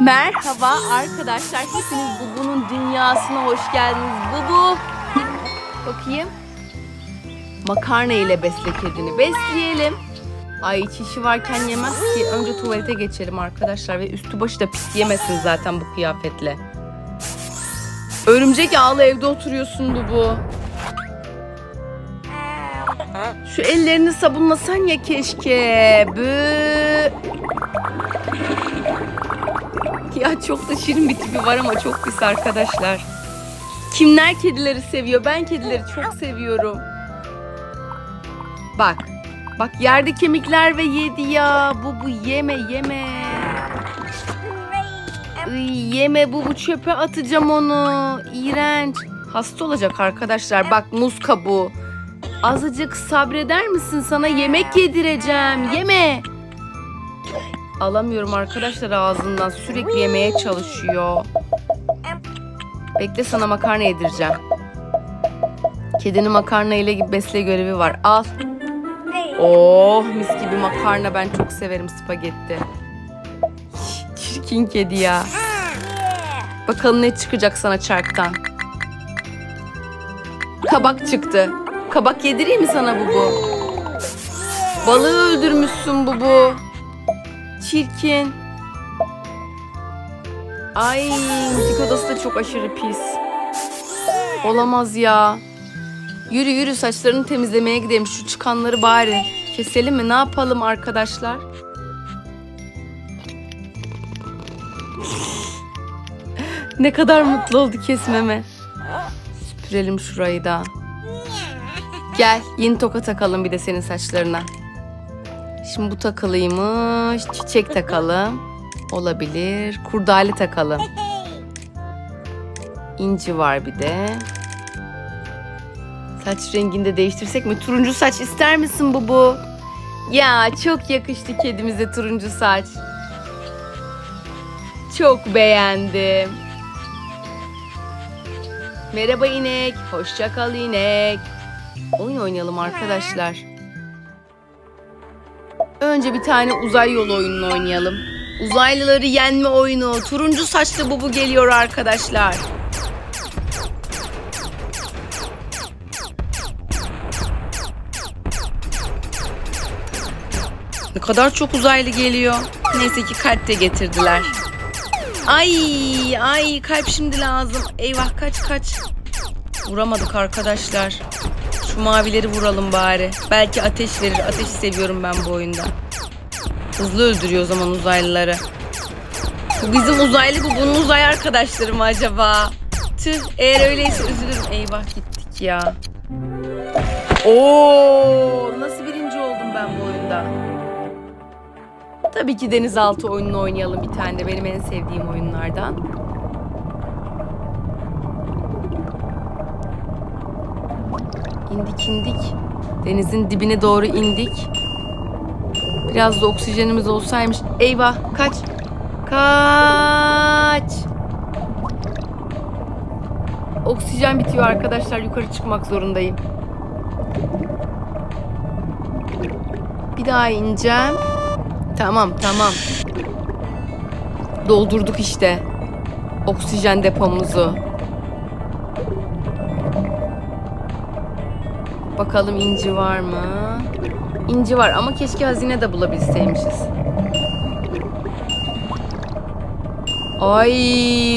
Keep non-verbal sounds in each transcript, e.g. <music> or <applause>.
Merhaba arkadaşlar. Hepiniz Bubu'nun dünyasına hoş geldiniz. Bubu. Bakayım. Makarna ile besle kedini. Besleyelim. Ay çişi varken yemez ki. Önce tuvalete geçelim arkadaşlar. Ve üstü başı da pis yemesin zaten bu kıyafetle. Örümcek ağlı evde oturuyorsun Bubu. Şu ellerini sabunlasan ya keşke. Bı. Ya çok da şirin bir tipi var ama çok pis arkadaşlar. Kimler kedileri seviyor? Ben kedileri çok seviyorum. Bak. Bak yerde kemikler ve yedi ya. Bu bu yeme yeme. Iy, yeme bu bu çöpe atacağım onu. İğrenç. Hasta olacak arkadaşlar. Bak muz kabuğu. Azıcık sabreder misin? Sana yemek yedireceğim. Yeme. Alamıyorum arkadaşlar ağzından. Sürekli yemeye çalışıyor. Bekle sana makarna yedireceğim. Kedinin makarna ile besle görevi var. Al. Oh mis gibi makarna ben çok severim spagetti. Çirkin kedi ya. Bakalım ne çıkacak sana çarktan. Kabak çıktı. Kabak yedireyim mi sana Bubu? Balığı öldürmüşsün Bubu. Çirkin. Ay müzik odası da çok aşırı pis. Olamaz ya. Yürü yürü saçlarını temizlemeye gidelim. Şu çıkanları bari keselim mi? Ne yapalım arkadaşlar? ne kadar mutlu oldu kesmeme. Süpürelim şurayı da. Gel yeni toka takalım bir de senin saçlarına. Şimdi bu takılıymış. Çiçek takalım. Olabilir. Kurdale takalım. İnci var bir de. Saç rengini de değiştirsek mi? Turuncu saç ister misin Bubu? Ya çok yakıştı kedimize turuncu saç. Çok beğendim. Merhaba inek. Hoşça kal inek. Oyun oynayalım arkadaşlar. Önce bir tane uzay yolu oyununu oynayalım. Uzaylıları yenme oyunu. Turuncu saçlı bubu geliyor arkadaşlar. Ne kadar çok uzaylı geliyor. Neyse ki kalp de getirdiler. Ay ay kalp şimdi lazım. Eyvah kaç kaç. Vuramadık arkadaşlar. Mavileri vuralım bari. Belki ateş verir. Ateşi seviyorum ben bu oyunda. Hızlı öldürüyor o zaman uzaylıları. Bu bizim uzaylı bu bunun uzay arkadaşları mı acaba? Tüh eğer öyleyse üzülürüm. Eyvah gittik ya. Oo nasıl birinci oldum ben bu oyunda? Tabii ki denizaltı oyununu oynayalım bir tane de benim en sevdiğim oyunlardan. İndik indik. Denizin dibine doğru indik. Biraz da oksijenimiz olsaymış. Eyvah kaç. Kaç. Oksijen bitiyor arkadaşlar. Yukarı çıkmak zorundayım. Bir daha ineceğim. Tamam tamam. Doldurduk işte. Oksijen depomuzu. Bakalım inci var mı? İnci var ama keşke hazine de bulabilseymişiz. Ay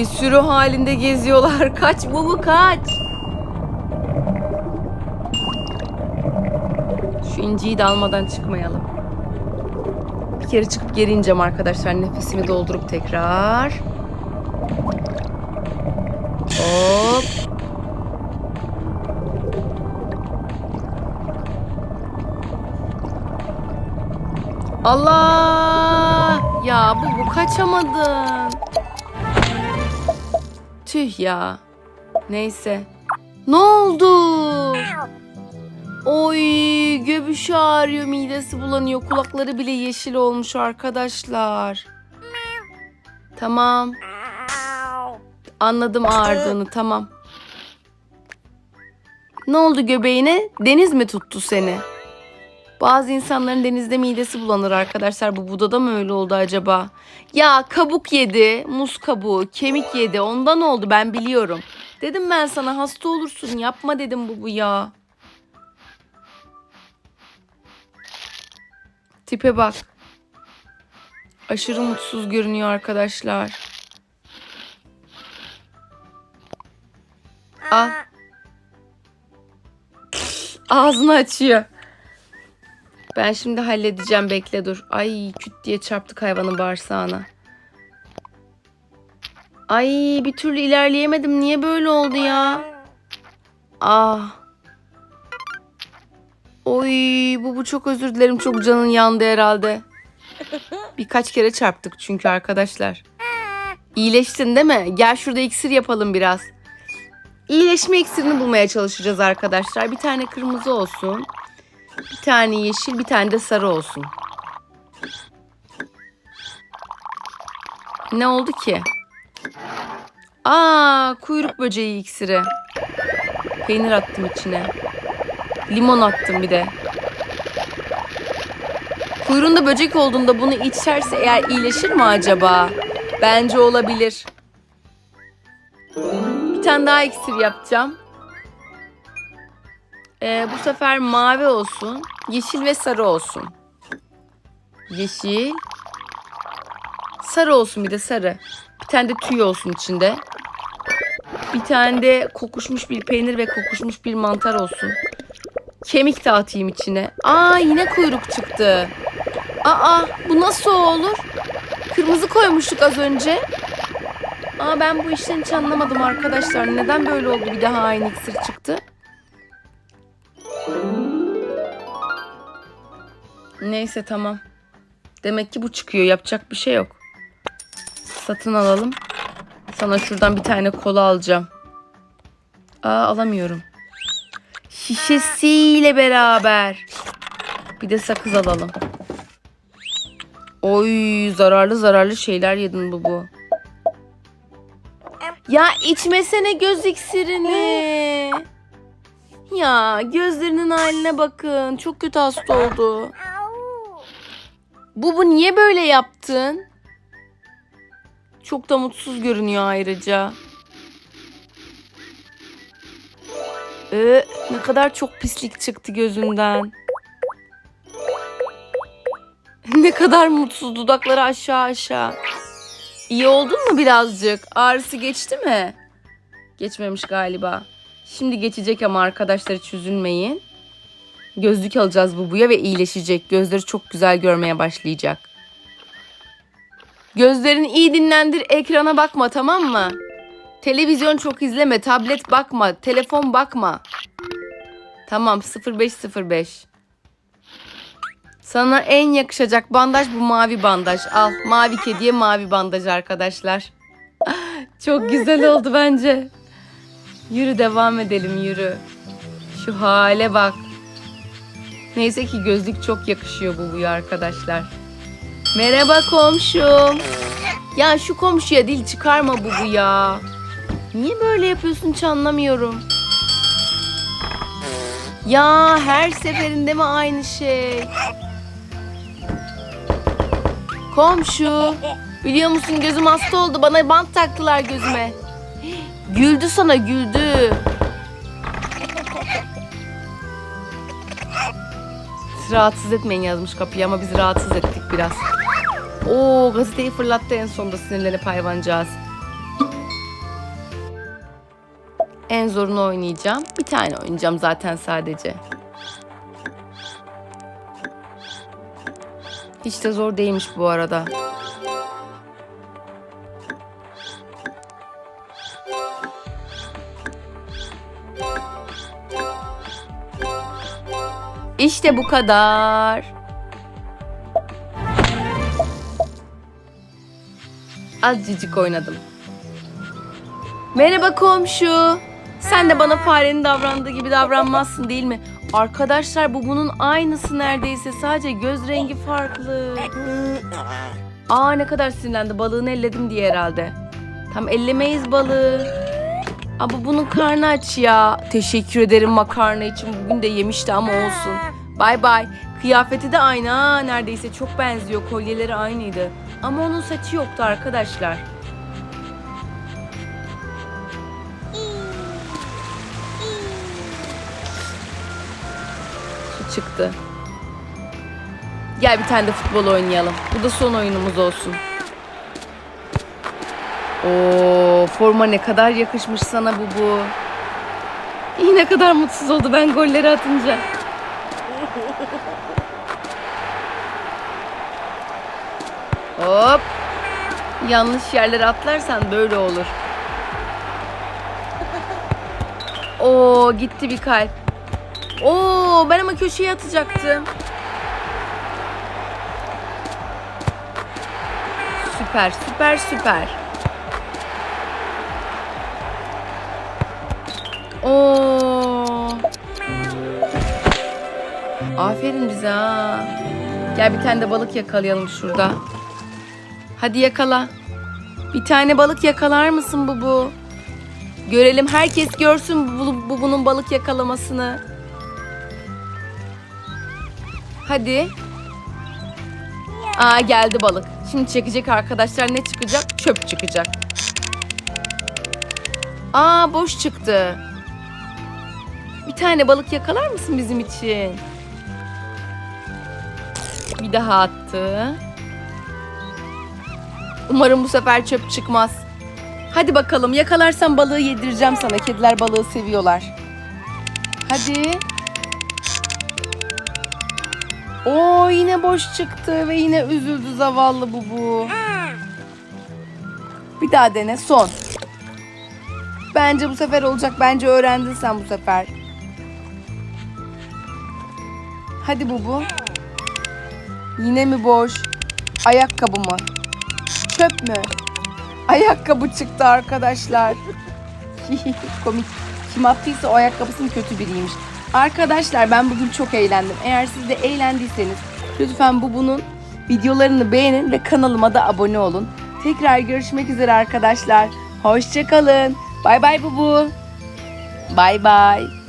sürü halinde geziyorlar. <laughs> Kaç bu bu kaç. Şu inciyi de almadan çıkmayalım. Bir kere çıkıp geri ineceğim arkadaşlar. Nefesimi doldurup tekrar. Hop. Allah! Ya bu bu kaçamadın. Tüh ya. Neyse. Ne oldu? Oy göbüşü ağrıyor, midesi bulanıyor. Kulakları bile yeşil olmuş arkadaşlar. Tamam. Anladım ağrıdığını tamam. Ne oldu göbeğine? Deniz mi tuttu seni? Bazı insanların denizde midesi bulanır arkadaşlar. Bu Buda'da mı öyle oldu acaba? Ya kabuk yedi, muz kabuğu, kemik yedi. Ondan oldu ben biliyorum. Dedim ben sana hasta olursun yapma dedim bu bu ya. Tipe bak. Aşırı mutsuz görünüyor arkadaşlar. Al. Ağzını açıyor. Ben şimdi halledeceğim bekle dur. Ay küt diye çarptık hayvanın bağırsağına. Ay bir türlü ilerleyemedim. Niye böyle oldu ya? Ah. Oy bu bu çok özür dilerim. Çok canın yandı herhalde. Birkaç kere çarptık çünkü arkadaşlar. İyileştin değil mi? Gel şurada iksir yapalım biraz. İyileşme iksirini bulmaya çalışacağız arkadaşlar. Bir tane kırmızı olsun. Bir tane yeşil, bir tane de sarı olsun. Ne oldu ki? Aa, kuyruk böceği iksiri. Peynir attım içine. Limon attım bir de. Kuyruğunda böcek olduğunda bunu içerse eğer iyileşir mi acaba? Bence olabilir. Bir tane daha iksir yapacağım. Ee, bu sefer mavi olsun. Yeşil ve sarı olsun. Yeşil. Sarı olsun bir de sarı. Bir tane de tüy olsun içinde. Bir tane de kokuşmuş bir peynir ve kokuşmuş bir mantar olsun. Kemik de atayım içine. Aa yine kuyruk çıktı. Aa bu nasıl olur? Kırmızı koymuştuk az önce. Aa ben bu işten hiç anlamadım arkadaşlar. Neden böyle oldu bir daha aynı iksir çıktı? Neyse tamam. Demek ki bu çıkıyor. Yapacak bir şey yok. Satın alalım. Sana şuradan bir tane kola alacağım. Aa alamıyorum. Şişesiyle beraber. Bir de sakız alalım. Oy zararlı zararlı şeyler yedin bu bu. Ya içmesene göz iksirini. Ya gözlerinin haline bakın. Çok kötü hasta oldu. Bu bu niye böyle yaptın? Çok da mutsuz görünüyor ayrıca. Ee, ne kadar çok pislik çıktı gözünden. <laughs> ne kadar mutsuz dudakları aşağı aşağı. İyi oldun mu birazcık? Ağrısı geçti mi? Geçmemiş galiba. Şimdi geçecek ama arkadaşlar hiç üzülmeyin. Gözlük alacağız Bubu'ya ve iyileşecek. Gözleri çok güzel görmeye başlayacak. Gözlerini iyi dinlendir, ekrana bakma tamam mı? Televizyon çok izleme, tablet bakma, telefon bakma. Tamam 0505. Sana en yakışacak bandaj bu mavi bandaj. Al mavi kediye mavi bandaj arkadaşlar. <laughs> Çok güzel oldu bence. Yürü devam edelim yürü. Şu hale bak. Neyse ki gözlük çok yakışıyor bu buya arkadaşlar. Merhaba komşum. Ya şu komşuya dil çıkarma bu ya. Niye böyle yapıyorsun hiç anlamıyorum. Ya her seferinde mi aynı şey? Komşu. Biliyor musun gözüm hasta oldu. Bana bant taktılar gözüme. Güldü sana güldü. Rahatsız etmeyin yazmış kapıyı ama biz rahatsız ettik biraz. Oo gazeteyi fırlattı en sonunda sinirlenip hayvancağız. En zorunu oynayacağım. Bir tane oynayacağım zaten sadece. Hiç de zor değilmiş bu arada. İşte bu kadar. Azıcık oynadım. Merhaba komşu. Sen de bana farenin davrandığı gibi davranmazsın değil mi? Arkadaşlar bu bunun aynısı neredeyse. Sadece göz rengi farklı. Aa ne kadar sinirlendi. Balığını elledim diye herhalde. Tam ellemeyiz balığı. Aa bu bunun karnı aç ya. Teşekkür ederim makarna için. Bugün de yemişti ama olsun. Bay bay. Kıyafeti de aynı ha neredeyse çok benziyor. Kolyeleri aynıydı. Ama onun saçı yoktu arkadaşlar. Şu çıktı. Gel bir tane de futbol oynayalım. Bu da son oyunumuz olsun. Oo, forma ne kadar yakışmış sana bu bu. İyi ne kadar mutsuz oldu ben golleri atınca. Hop. Yanlış yerlere atlarsan böyle olur. Oo gitti bir kalp. Oo ben ama köşeye atacaktım. Süper süper süper. Oo. Aferin bize ha. Gel bir tane de balık yakalayalım şurada. Hadi yakala. Bir tane balık yakalar mısın bu bu? Görelim herkes görsün bu, bu bunun balık yakalamasını. Hadi. Aa geldi balık. Şimdi çekecek arkadaşlar ne çıkacak? Çöp çıkacak. Aa boş çıktı. Bir tane balık yakalar mısın bizim için? Bir daha attı. Umarım bu sefer çöp çıkmaz. Hadi bakalım yakalarsan balığı yedireceğim sana. Kediler balığı seviyorlar. Hadi. Oo yine boş çıktı ve yine üzüldü zavallı bu bu. Bir daha dene son. Bence bu sefer olacak. Bence öğrendin sen bu sefer. Hadi Bubu. Yine mi boş? Ayakkabı mı? Çöp mü? Ayakkabı çıktı arkadaşlar. <laughs> Komik. Kim attıysa o ayakkabısının kötü biriymiş. Arkadaşlar ben bugün çok eğlendim. Eğer siz de eğlendiyseniz lütfen Bubu'nun videolarını beğenin ve kanalıma da abone olun. Tekrar görüşmek üzere arkadaşlar. Hoşçakalın. Bay bay Bubu. Bay bay.